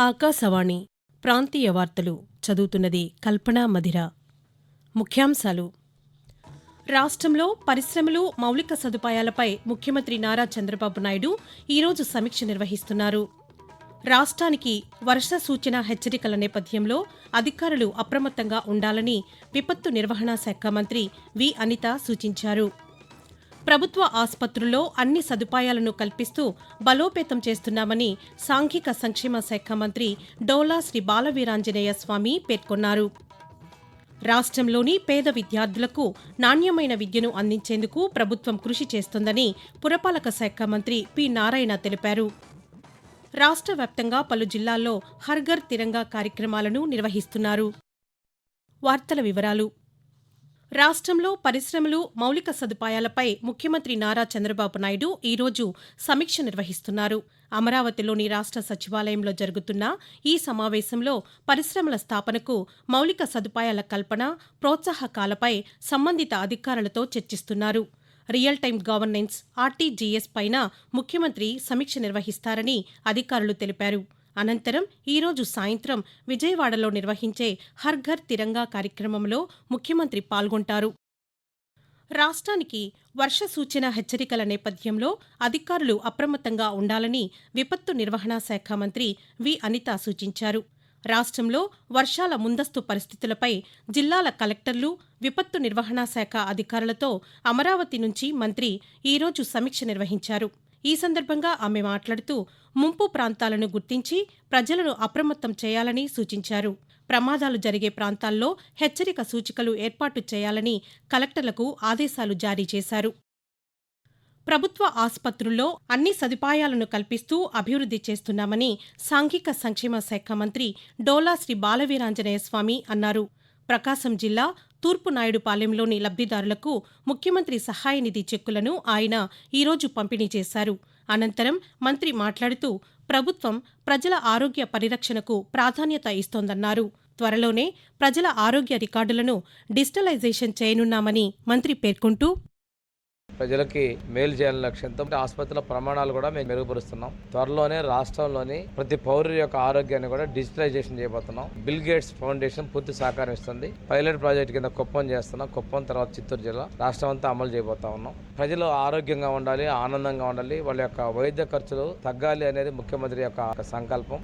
ఆకాశవాణి ప్రాంతీయ వార్తలు చదువుతున్నది కల్పనా మధిర. ముఖ్యాంశాలు. రాష్ట్రంలో పరిశ్రమలు మౌలిక సదుపాయాలపై ముఖ్యమంత్రి నారా చంద్రబాబు నాయుడు ఈరోజు సమీక్ష నిర్వహిస్తున్నారు. రాష్ట్రానికి వర్ష సూచన హెచ్చరికల నేపథ్యంలో అధికారులు అప్రమత్తంగా ఉండాలని విపత్తు నిర్వహణ శాఖ మంత్రి వి అనిత సూచించారు. ప్రభుత్వ ఆసుపత్రుల్లో అన్ని సదుపాయాలను కల్పిస్తూ బలోపేతం చేస్తున్నామని సాంఘిక సంక్షేమ శాఖ మంత్రి డోలా శ్రీ బాలవీరాంజనేయ స్వామి పేర్కొన్నారు. రాష్ట్రంలోని పేద విద్యార్థులకు నాణ్యమైన విద్యను అందించేందుకు ప్రభుత్వం కృషి చేస్తోందని పురపాలక శాఖ మంత్రి పి నారాయణ తెలిపారు. రాష్ట్ర వ్యాప్తంగా పలు జిల్లాల్లో హర్ఘర్ తిరంగా కార్యక్రమాలను నిర్వహిస్తున్నారు. వార్తల వివరాలు రాష్ట్రంలో పరిశ్రమలు మౌలిక సదుపాయాలపై ముఖ్యమంత్రి నారా చంద్రబాబు నాయుడు ఈరోజు సమీక్ష నిర్వహిస్తున్నారు. అమరావతిలోని రాష్ట్ర సచివాలయంలో జరుగుతున్న ఈ సమావేశంలో పరిశ్రమల స్థాపనకు మౌలిక సదుపాయాల కల్పన ప్రోత్సాహకాలపై సంబంధిత అధికారులతో చర్చిస్తున్నారు. రియల్ టైం గవర్నెన్స్ ఆర్టీజీఎస్ పైన ముఖ్యమంత్రి సమీక్ష నిర్వహిస్తారని అధికారులు తెలిపారు. అనంతరం ఈరోజు సాయంత్రం విజయవాడలో నిర్వహించే హర్ఘర్ తిరంగా కార్యక్రమంలో ముఖ్యమంత్రి పాల్గొంటారు. రాష్ట్రానికి వర్ష సూచన హెచ్చరికల నేపథ్యంలో అధికారులు అప్రమత్తంగా ఉండాలని విపత్తు నిర్వహణా శాఖ మంత్రి వి. అనిత సూచించారు. రాష్ట్రంలో వర్షాల ముందస్తు పరిస్థితులపై జిల్లాల కలెక్టర్లు విపత్తు నిర్వహణా శాఖ అధికారులతో అమరావతి నుంచి మంత్రి ఈరోజు సమీక్ష నిర్వహించారు. ఈ సందర్భంగా ఆమె మాట్లాడుతూ ముంపు ప్రాంతాలను గుర్తించి ప్రజలను అప్రమత్తం చేయాలని సూచించారు. ప్రమాదాలు జరిగే ప్రాంతాల్లో హెచ్చరిక సూచికలు ఏర్పాటు చేయాలని కలెక్టర్లకు ఆదేశాలు జారీ చేశారు. ప్రభుత్వ ఆసుపత్రుల్లో అన్ని సదుపాయాలను కల్పిస్తూ అభివృద్ది చేస్తున్నామని సాంఘిక సంక్షేమ శాఖ మంత్రి డోలా శ్రీ బాలవీరాంజనేయ స్వామి అన్నారు. ప్రకాశం జిల్లా తూర్పు నాయుడుపాలెంలోని లబ్దిదారులకు ముఖ్యమంత్రి సహాయ నిధి చెక్కులను ఆయన ఈరోజు పంపిణీ చేశారు. అనంతరం మంత్రి మాట్లాడుతూ ప్రభుత్వం ప్రజల ఆరోగ్య పరిరక్షణకు ప్రాధాన్యత ఇస్తోందన్నారు. త్వరలోనే ప్రజల ఆరోగ్య రికార్డులను డిజిటలైజేషన్ చేయనున్నామని మంత్రి పేర్కొంటూ ప్రజలకి మేలు చేయాలని లక్ష్యంతో ఆసుపత్రుల ప్రమాణాలు కూడా మేము మెరుగుపరుస్తున్నాం. త్వరలోనే రాష్ట్రంలోని ప్రతి పౌరుడి యొక్క ఆరోగ్యాన్ని కూడా డిజిటలైజేషన్ చేయబోతున్నాం. బిల్ గేట్స్ ఫౌండేషన్ పూర్తి సహకారం ఇస్తుంది. పైలట్ ప్రాజెక్ట్ కింద కుప్పం చేస్తున్నాం. కుప్పం తర్వాత చిత్తూరు జిల్లా రాష్ట్రం అంతా అమలు చేయబోతా ఉన్నాం. ప్రజలు ఆరోగ్యంగా ఉండాలి ఆనందంగా ఉండాలి. వాళ్ళ యొక్క వైద్య ఖర్చులు తగ్గాలి అనేది ముఖ్యమంత్రి యొక్క సంకల్పం.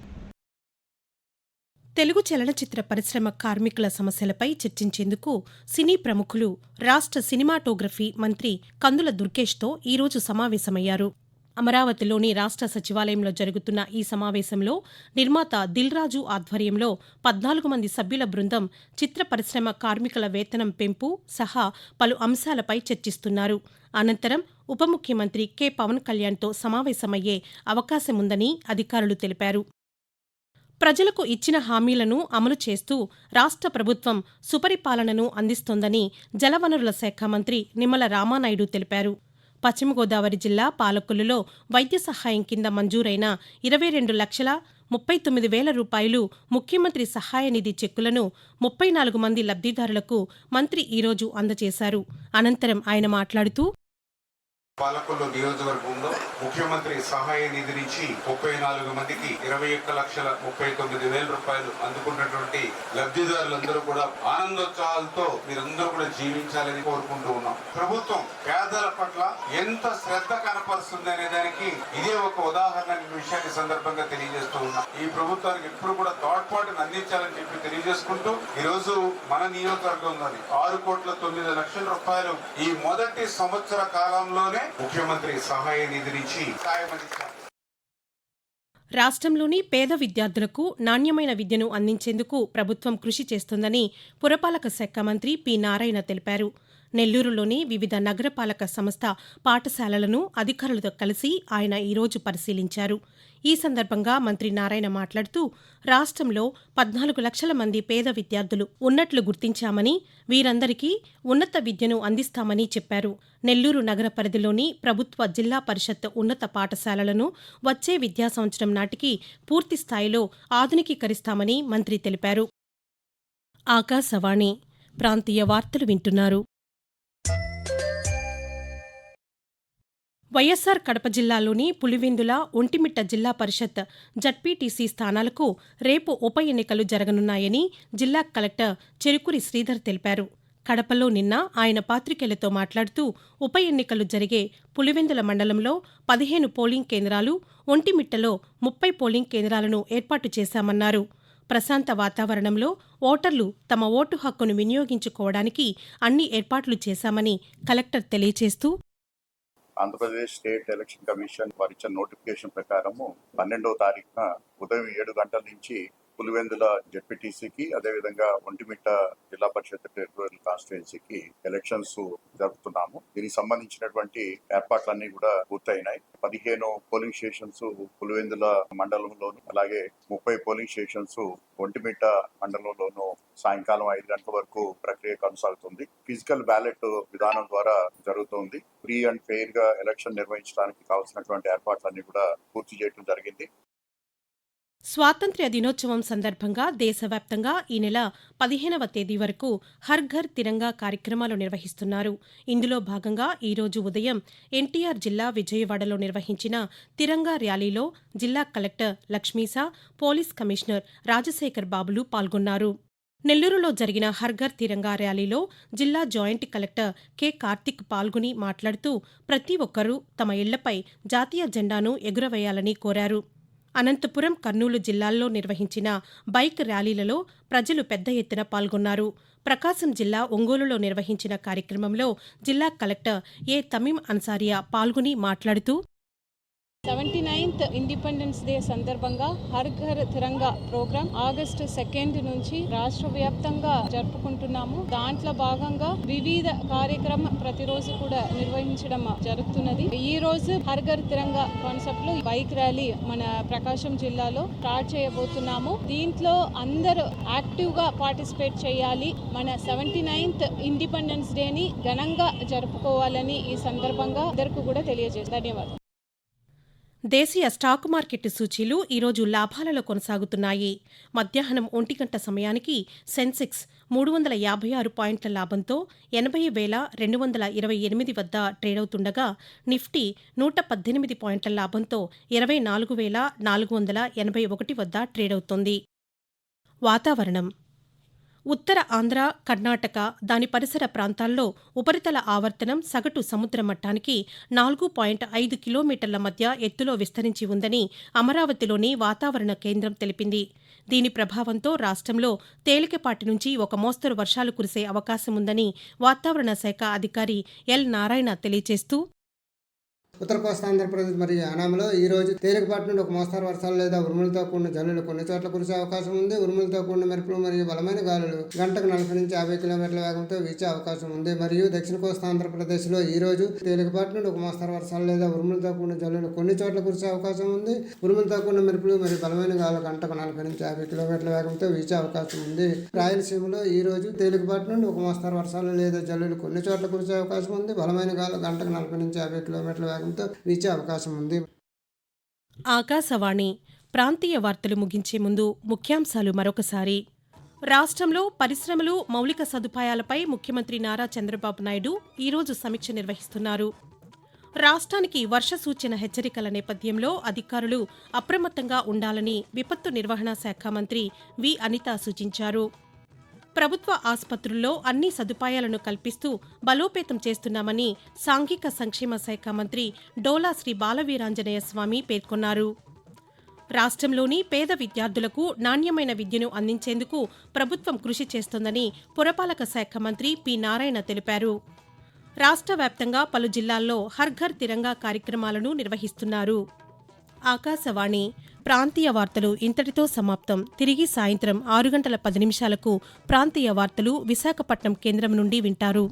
తెలుగు చలనచిత్ర పరిశ్రమ కార్మికుల సమస్యలపై చర్చించేందుకు సినీ ప్రముఖులు రాష్ట్ర సినిమాటోగ్రఫీ మంత్రి కందుల దుర్గేష్తో ఈరోజు సమావేశమయ్యారు. అమరావతిలోని రాష్ట్ర సచివాలయంలో జరుగుతున్న ఈ సమావేశంలో నిర్మాత దిల్రాజు ఆధ్వర్యంలో పద్నాలుగు మంది సభ్యుల బృందం చిత్ర పరిశ్రమ కార్మికుల వేతనం పెంపు సహా పలు అంశాలపై చర్చిస్తున్నారు. అనంతరం ఉప ముఖ్యమంత్రి కె. పవన్ కళ్యాణ్తో సమావేశమయ్యే అవకాశముందని అధికారులు తెలిపారు. ప్రజలకు ఇచ్చిన హామీలను అమలు చేస్తూ రాష్ట్ర ప్రభుత్వం సుపరిపాలనను అందిస్తోందని జలవనరుల శాఖ మంత్రి నిమ్మల రామానాయుడు తెలిపారు. పశ్చిమ గోదావరి జిల్లా పాలకొల్లులో వైద్య సహాయం కింద మంజూరైన ఇరవై రెండు లక్షల ముప్పై తొమ్మిది వేల రూపాయలు ముఖ్యమంత్రి సహాయ నిధి చెక్కులను ముప్పై నాలుగు మంది లబ్ధిదారులకు మంత్రి ఈరోజు అందజేశారు. అనంతరం ఆయన మాట్లాడుతూ పాలకొల్లు నియోజకవర్గంలో ముఖ్యమంత్రి సహాయ నిధి నుంచి ముప్పై నాలుగు మందికి ఇరవై ఒక్క లక్షల ముప్పై తొమ్మిది వేల రూపాయలు అందుకున్నటువంటి లబ్ధిదారులందరూ కూడా ఆనందోత్సాహాలతో మీరందరూ కూడా జీవించాలని కోరుకుంటూ ఉన్నాం. ప్రభుత్వం పేదల పట్ల ఎంత శ్రద్ధ కనపరుస్తుంది అనే దానికి ఇదే ఒక ఉదాహరణ విషయాన్ని సందర్భంగా తెలియజేస్తూ ఉన్నాం. ఈ ప్రభుత్వానికి ఎప్పుడు కూడా తోడ్పాటును అందించాలని చెప్పి తెలియజేసుకుంటూ ఈ రోజు మన నియోజకవర్గంలోని ఆరు కోట్ల తొమ్మిది లక్షల రూపాయలు ఈ మొదటి సంవత్సర కాలంలోనే ముఖ్యమంత్రి సహాయ నిధి రాష్ట్రంలోని పేద విద్యార్థులకు నాణ్యమైన విద్యను అందించేందుకు ప్రభుత్వం కృషి చేస్తోందని పురపాలక శాఖ మంత్రి పి నారాయణ తెలిపారు. నెల్లూరులోని వివిధ నగరపాలక సంస్థ పాఠశాలలను అధికారులతో కలిసి ఆయన ఈరోజు పరిశీలించారు. ఈ సందర్భంగా మంత్రి నారాయణ మాట్లాడుతూ రాష్ట్రంలో పద్నాలుగు లక్షల మంది పేద విద్యార్థులు ఉన్నట్లు గుర్తించామని వీరందరికీ ఉన్నత విద్యను అందిస్తామని చెప్పారు. నెల్లూరు నగర పరిధిలోని ప్రభుత్వ జిల్లా పరిషత్ ఉన్నత పాఠశాలలను వచ్చే విద్యా సంవత్సరం నాటికి పూర్తి స్థాయిలో ఆధునికీకరిస్తామని మంత్రి తెలిపారు. ఆకాశవాణి ప్రాంతీయ వార్తలు వింటున్నారు. వైఎస్సార్ కడప జిల్లాలోని పులివెందుల ఒంటిమిట్ట జిల్లా పరిషత్ జడ్పీటీసీ స్థానాలకు రేపు ఉప ఎన్నికలు జరగనున్నాయని జిల్లా కలెక్టర్ చెరుకురి శ్రీధర్ తెలిపారు. కడపలో నిన్న ఆయన పాత్రికేయులతో మాట్లాడుతూ ఉప ఎన్నికలు జరిగే పులివెందుల మండలంలో పదిహేను పోలింగ్ కేంద్రాలు ఒంటిమిట్టలో ముప్పై పోలింగ్ కేంద్రాలను ఏర్పాటు చేశామన్నారు. ప్రశాంత వాతావరణంలో ఓటర్లు తమ ఓటు హక్కును వినియోగించుకోవడానికి అన్ని ఏర్పాట్లు చేశామని కలెక్టర్ తెలియజేస్తూ ఆంధ్రప్రదేశ్ స్టేట్ ఎలక్షన్ కమిషన్ వారిచ్చిన నోటిఫికేషన్ ప్రకారము పన్నెండవ తారీఖున ఉదయం ఏడు గంటల నుంచి పులివెందుల జెడ్పీటీసీకి అదేవిధంగా ఒంటిమిట్ట జిల్లా పరిషత్ టెరిటోరియల్ కాన్స్టిట్యున్సీకి ఎలక్షన్స్ జరుపుతున్నాము. దీనికి సంబంధించినటువంటి ఏర్పాట్లన్నీ కూడా పూర్తయినాయి. పదిహేను పోలింగ్ స్టేషన్స్ పులివెందుల మండలంలోను అలాగే ముప్పై పోలింగ్ స్టేషన్స్ ఒంటిమిట్ట మండలంలోను సాయంకాలం ఐదు గంటల వరకు ప్రక్రియ కొనసాగుతుంది. ఫిజికల్ బ్యాలెట్ విధానం ద్వారా జరుగుతుంది. ఫ్రీ అండ్ ఫెయిర్గా ఎలక్షన్ నిర్వహించడానికి కావాల్సినటువంటి ఏర్పాట్లన్నీ కూడా పూర్తి చేయడం జరిగింది. స్వాతంత్ర్య దినోత్సవం సందర్భంగా దేశవ్యాప్తంగా ఈ నెల పదిహేనవ తేదీ వరకు హర్ ఘర్ తిరంగా కార్యక్రమాలు నిర్వహిస్తున్నారు. ఇందులో భాగంగా ఈరోజు ఉదయం ఎన్టీఆర్ జిల్లా విజయవాడలో నిర్వహించిన తిరంగా ర్యాలీలో జిల్లా collector Lakshmisha police commissioner Rajasekhar బాబులు పాల్గొన్నారు. నెల్లూరులో జరిగిన హర్ఘర్ తిరంగా ర్యాలీలో జిల్లా జాయింట్ కలెక్టర్ కె. కార్తిక్ పాల్గొని మాట్లాడుతూ ప్రతి ఒక్కరూ తమ ఇళ్ళపై జాతీయ జెండాను ఎగురవేయాలని కోరారు. అనంతపురం కర్నూలు జిల్లాల్లో నిర్వహించిన బైక్ ర్యాలీలలో ప్రజలు పెద్ద ఎత్తున పాల్గొన్నారు. ప్రకాశం జిల్లా ఒంగోలులో నిర్వహించిన కార్యక్రమంలో జిల్లా కలెక్టర్ ఏ తమీం అన్సారియా పాల్గొని మాట్లాడుతూ సెవెంటీ నైన్త్ ఇండిపెండెన్స్ డే సందర్భంగా Har Ghar Tiranga programme August second నుంచి రాష్ట్ర వ్యాప్తంగా జరుపుకుంటున్నాము. దాంట్లో భాగంగా వివిధ కార్యక్రమం ప్రతిరోజు కూడా నిర్వహించడం జరుగుతున్నది. ఈ రోజు హర్ ఘర్ తిరంగా కాన్సెప్ట్లో బైక్ ర్యాలీ మన ప్రకాశం జిల్లాలో స్టార్ట్ చేయబోతున్నాము. దీంట్లో అందరూ యాక్టివ్గా పార్టిసిపేట్ చేయాలి. మన సెవెంటీ నైన్త్ ఇండిపెండెన్స్ డేని ఘనంగా జరుపుకోవాలని ఈ సందర్భంగా అందరికీ కూడా తెలియజేస్తాను ధన్యవాదాలు. దేశీయ స్టాక్ మార్కెట్ సూచీలు ఈరోజు లాభాలలో కొనసాగుతున్నాయి. మధ్యాహ్నం ఒంటి గంట సమయానికి సెన్సెక్స్ మూడు వందల యాభై ఆరు పాయింట్ల లాభంతో ఎనభై వేల రెండు వందల ఇరవై ఎనిమిది వద్ద ట్రేడ్ అవుతుండగా నిఫ్టీ నూట పద్దెనిమిది పాయింట్ల లాభంతో ఇరవై నాలుగు వేల నాలుగు వందల ఎనభై ఒకటి వద్ద ట్రేడ్ అవుతోంది వాతావరణం ఉత్తర ఆంధ్ర కర్ణాటక దాని పరిసర ప్రాంతాల్లో ఉపరితల ఆవర్తనం సగటు సముద్ర మట్టానికి నాలుగు పాయింట్ ఐదు కిలోమీటర్ల మధ్య ఎత్తులో విస్తరించి ఉందని అమరావతిలోని వాతావరణ కేంద్రం తెలిపింది. దీని ప్రభావంతో రాష్ట్రంలో తేలికపాటి నుంచి ఒక మోస్తరు వర్షాలు కురిసే అవకాశం ఉందని వాతావరణ శాఖ అధికారి ఎల్ నారాయణ తెలియజేస్తూ ఉత్తర కోస్తా ఆంధ్రప్రదేశ్ మరియు యానాంలో ఈ రోజు తేలికపాటి నుండి ఒక మోస్తారు వర్షాలు లేదా ఉరుములతో కూడిన జల్లులు కొన్ని చోట్ల కురిసే అవకాశం ఉంది. ఉరుములతో కూడిన మెరుపులు మరియు బలమైన గాలులు గంటకు నలభై నుంచి యాభై కిలోమీటర్ల వేగంతో వీచే అవకాశం ఉంది. మరియు దక్షిణ కోస్తా ఆంధ్రప్రదేశ్లో ఈ రోజు తేలికపాటి నుండి ఒక మోస్తారు వర్షాలు లేదా ఉరుములతో కూడిన జల్లులు కొన్ని చోట్ల కురిసే అవకాశం ఉంది. ఉరుములతో కూడిన మెరుపులు మరియు బలమైన గాలులు గంటకు నలభై నుంచి యాభై కిలోమీటర్ల వేగంతో వీచే అవకాశం ఉంది. రాయలసీమలో ఈ రోజు తేలికపాటి నుండి ఒక మోస్తారు వర్షాలు లేదా జల్లులు కొన్ని చోట్ల కురిసే అవకాశం ఉంది. బలమైన గాలు గంటకు నలభై నుంచి యాభై కిలోమీటర్ల వేగం వేగంతో వీచే అవకాశం ఉంది. ఆకాశవాణి ప్రాంతీయ వార్తలు ముగించే ముందు ముఖ్యాంశాలు మరొకసారి. రాష్ట్రంలో పరిశ్రమలు మౌలిక సదుపాయాలపై ముఖ్యమంత్రి నారా చంద్రబాబు నాయుడు ఈరోజు సమీక్ష నిర్వహిస్తున్నారు. రాష్ట్రానికి వర్ష సూచన హెచ్చరికల నేపథ్యంలో అధికారులు అప్రమత్తంగా ఉండాలని విపత్తు నిర్వహణ శాఖ మంత్రి వి అనిత సూచించారు. ప్రభుత్వ ఆసుపత్రుల్లో అన్ని సదుపాయాలను కల్పిస్తూ బలోపేతం చేస్తున్నామని సాంఘిక సంక్షేమ శాఖ మంత్రి డోలా శ్రీ బాలవీరాంజనేయ స్వామి పేర్కొన్నారు. రాష్ట్రంలోని పేద విద్యార్థులకు నాణ్యమైన విద్యను అందించేందుకు ప్రభుత్వం కృషి చేస్తోందని పురపాలక శాఖ మంత్రి పి నారాయణ తెలిపారు. రాష్ట్ర వ్యాప్తంగా పలు జిల్లాల్లో హర్ఘర్ తిరంగా కార్యక్రమాలను నిర్వహిస్తున్నారు. ఆకాశవాణి. ప్రాంతీయ వార్తలు ఇంతటితో సమాప్తం. తిరిగి సాయంత్రం ఆరు గంటల పది నిమిషాలకు ప్రాంతీయ వార్తలు విశాఖపట్నం కేంద్రం నుండి వింటారు.